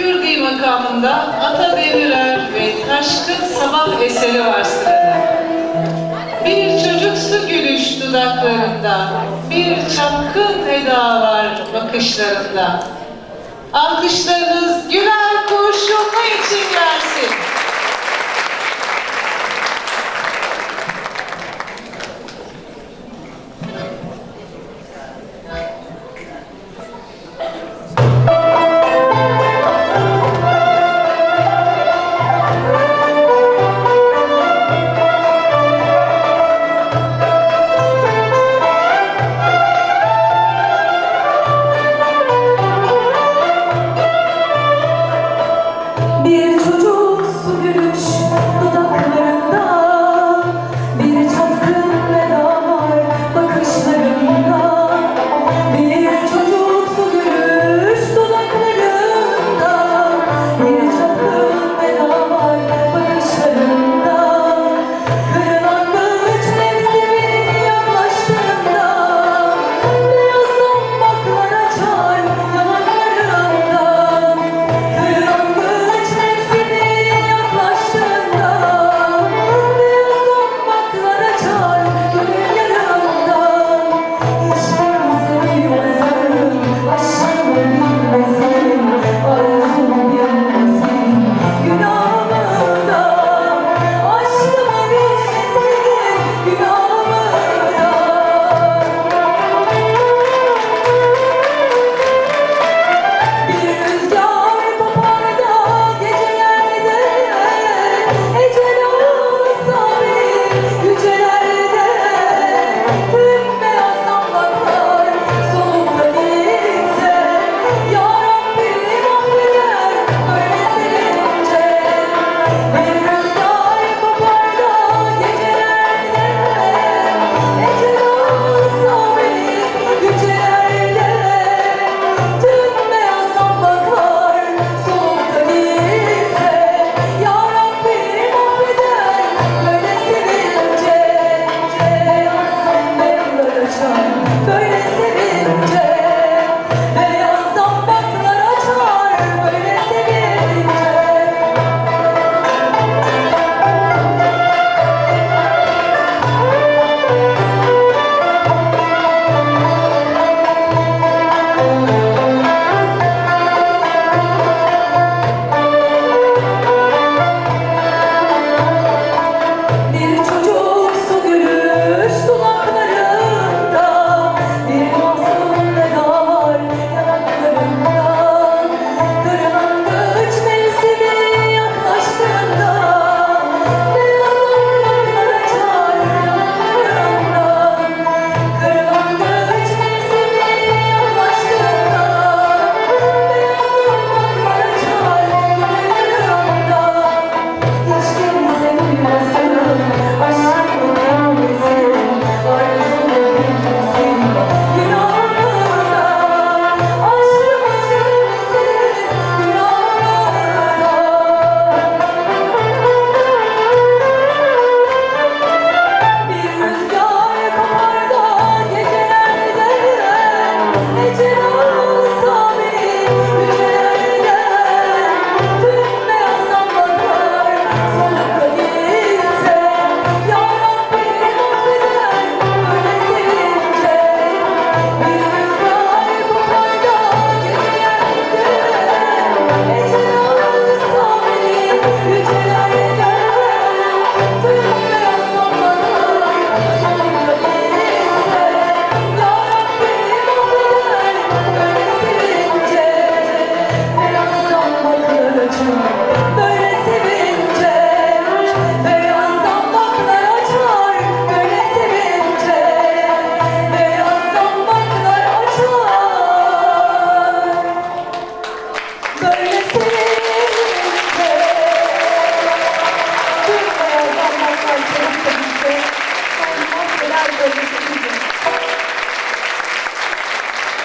Kürdi makamında Ata Demirer ve Taşkın Sabah eseri var sırada. Bir çocuksu gülüş dudaklarında, bir çapkın eda var bakışlarında. Alkışlarınız güler kurşunlu için gelsin.